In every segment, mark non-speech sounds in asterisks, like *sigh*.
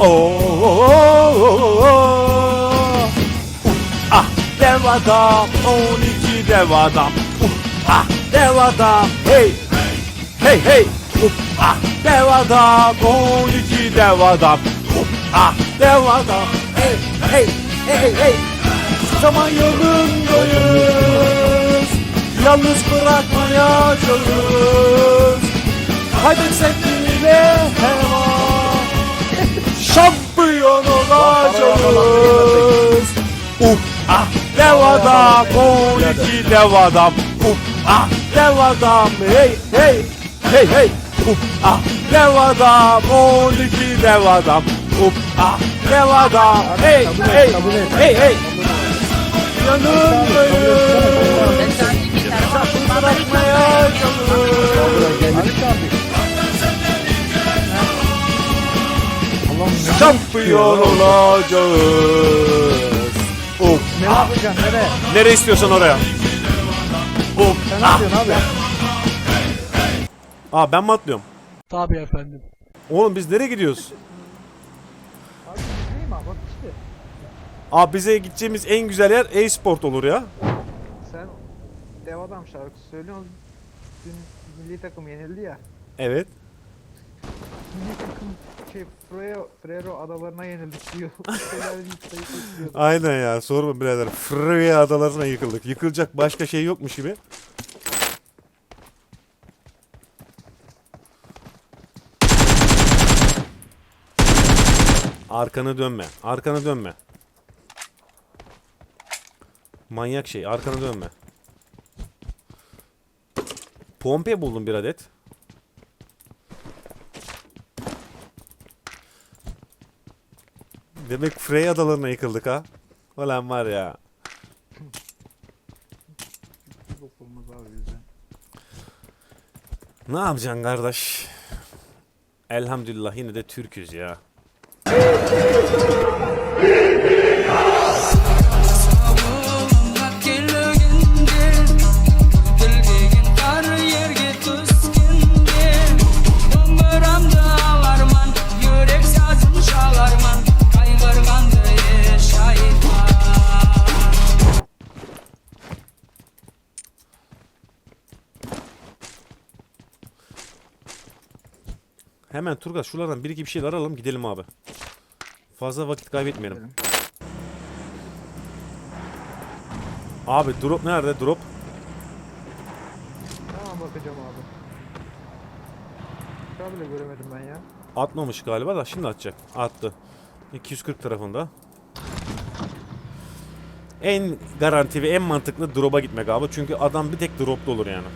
Oo, uh, ah dev adam 12 dev adam uh, ah dev adam hey hey hey uh, ah dev adam 12 dev adam uh, ah dev adam hey hey hey hey zaman yolundayız yalnız bırakmayacağız kaybetsek bile hemen şampiyon olacağız. Uh ah dev adam 12 dev adam. Uh ah dev adam hey hey hey hey. Uh ah dev adam 12 dev adam. Uh ah dev adam hey hey hey hey. Yanındayız. Bırakmayacağız. Şampiyon olacağız. Of. Ne yapacaksın nere? Nereye istiyorsan oraya. Of. Sen ne yapıyorsun abi? Aa ben mi atlıyorum? Tabii efendim. Oğlum biz nereye gidiyoruz? Abi değil mi abi? Bak işte. Aa bize gideceğimiz en güzel yer e-sport olur ya. Sen dev adam şarkısı söylüyorsun. Dün milli takım yenildi ya. Evet. Milli takım şey Freo, Frero adalarına yenildik diyor. *laughs* Aynen ya sorma birader. Freya adalarına yıkıldık. Yıkılacak başka şey yokmuş gibi. Arkanı dönme. Arkanı dönme. Manyak şey. Arkanı dönme. Pompe buldum bir adet. Demek Frey adalarına yıkıldık ha. Ulan var ya. Ne yapacaksın kardeş? Elhamdülillah yine de Türküz ya. Hemen Turgaz şuralardan bir iki bir şeyler alalım gidelim abi. Fazla vakit kaybetmeyelim. Abi drop nerede drop? Tamam bakacağım abi. Şu bile göremedim ben ya. Atmamış galiba da şimdi atacak. Attı. 240 tarafında. En garanti ve en mantıklı drop'a gitmek abi. Çünkü adam bir tek drop'ta olur yani.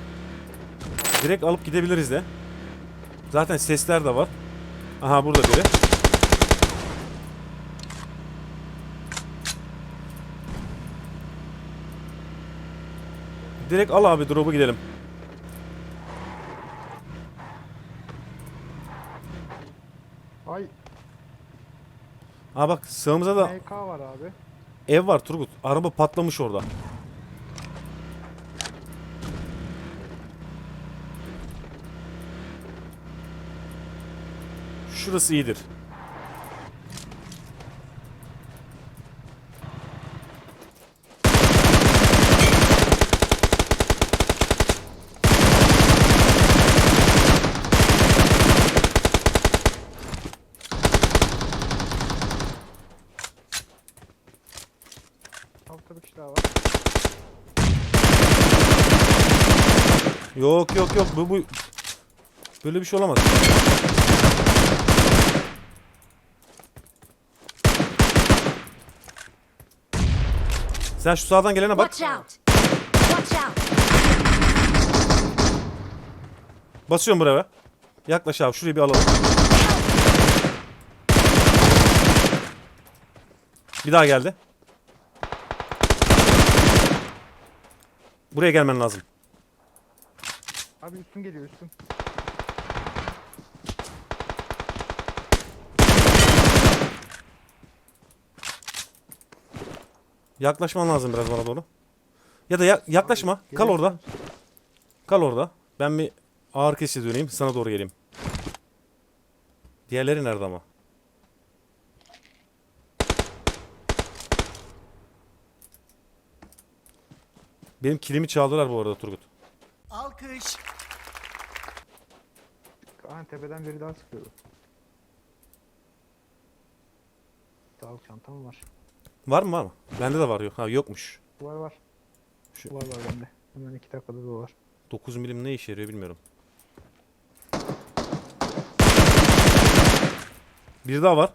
Direkt alıp gidebiliriz de. Zaten sesler de var. Aha burada biri. Direkt al abi drop'u gidelim. Ay Ha bak sağımıza da MK var abi. Ev var Turgut. Araba patlamış orada. Şurası iyidir. Altta bir kişi daha var. Yok yok yok bu bu böyle bir şey olamaz. Sen şu sağdan gelene bak. Watch out! Watch out! Basıyorum buraya. Yaklaş abi şurayı bir alalım. Bir daha geldi. Buraya gelmen lazım. Abi üstüm geliyor üstüm. Yaklaşman lazım biraz bana doğru. Ya da ya yaklaşma. Abi, Kal orada. Kal orada. Ben bir ağır kesici döneyim. Sana doğru geleyim. Diğerleri nerede ama? Benim kilimi çaldılar bu arada Turgut. Alkış. Kaan tepeden biri daha sıkıyordu. Sağlık çantam var. Var mı var mı? Bende de var yok. Ha yokmuş. Var var. Şu- Var var bende. Hemen iki dakikada da var. 9 milim ne işe yarıyor bilmiyorum. Bir daha var.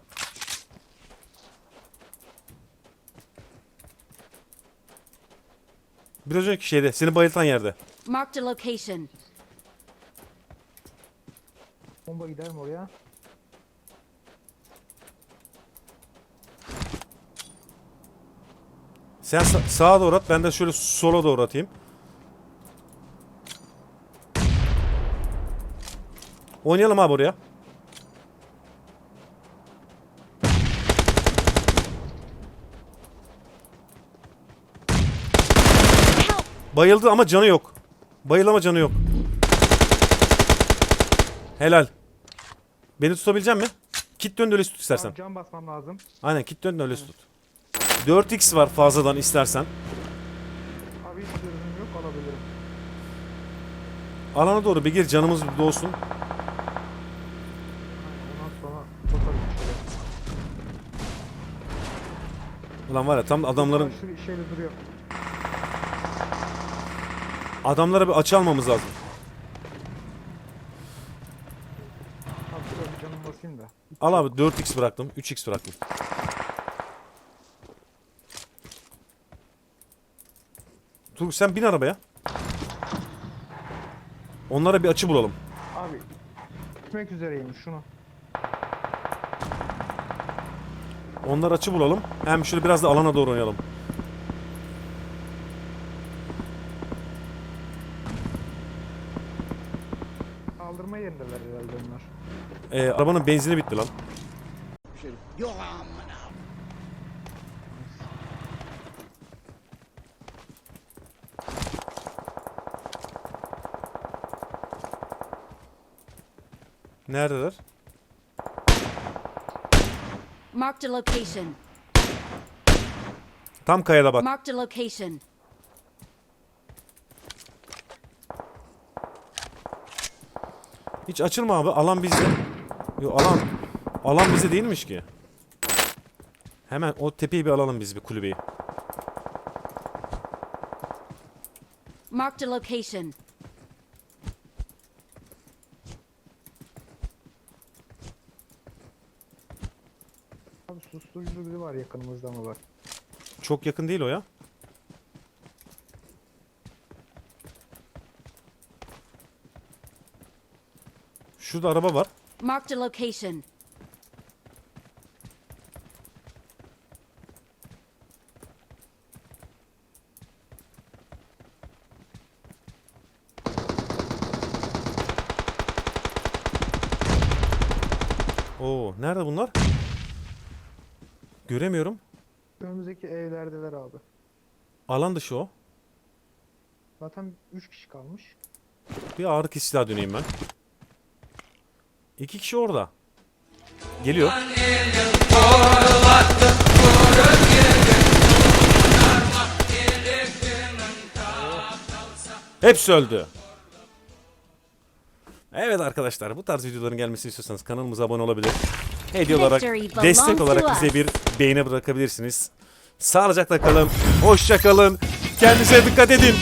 Biraz önceki şeyde seni bayıltan yerde. Marked a location. Bomba gider mi oraya? Sen sa- sağa doğru at ben de şöyle sola doğru atayım. Oynayalım abi oraya. Bayıldı ama canı yok. Bayıldı ama canı yok. Helal. Beni tutabilecek mi? Kit dön de öyle tut istersen. Tamam, cam basmam lazım. Aynen kit dön de öyle tut. 4x var fazladan istersen. Abi hiç dürbünüm yok alabilirim. Alana doğru bir gir canımız ondan sonra tutarım şöyle. Ulan var ya tam adamların Şu şeyle duruyor. adamlara bir açı almamız lazım. Abi şuraya bir canım basayım da. Al abi 4x bıraktım, 3x bıraktım. Turgut sen bin arabaya. Onlara bir açı bulalım. Abi gitmek üzereyim şunu. Onlar açı bulalım. Hem şöyle biraz da alana doğru oynayalım. Kaldırma yerindeler herhalde onlar. Ee, arabanın benzini bitti lan. Neredeler? Marked a location. Tam kayada bak. Marked a location. Hiç açılma abi. Alan bizde. Yo alan. Alan bize değilmiş ki. Hemen o tepeyi bir alalım biz bir kulübeyi. Marked a location. Susturucu biri var yakınımızda ama bak. Çok yakın değil o ya. Şurada araba var. Marked a location. Oo, nerede bunlar? Göremiyorum. Önümüzdeki evlerdeler abi. Alan dışı o. Zaten 3 kişi kalmış. Bir ağrı kesici daha döneyim ben. İki kişi orada. Geliyor. Hepsi öldü. Evet arkadaşlar bu tarz videoların gelmesini istiyorsanız kanalımıza abone olabilir. Hediye olarak destek olarak bize bir beğeni bırakabilirsiniz. Sağlıcakla kalın. Hoşça kalın. Kendinize dikkat edin.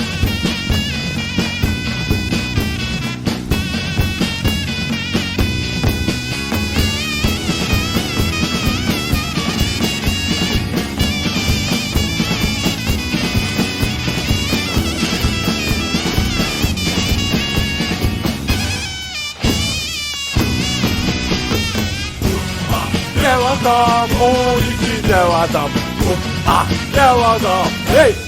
Dev adam 12 dev adam Ah dev adam Hey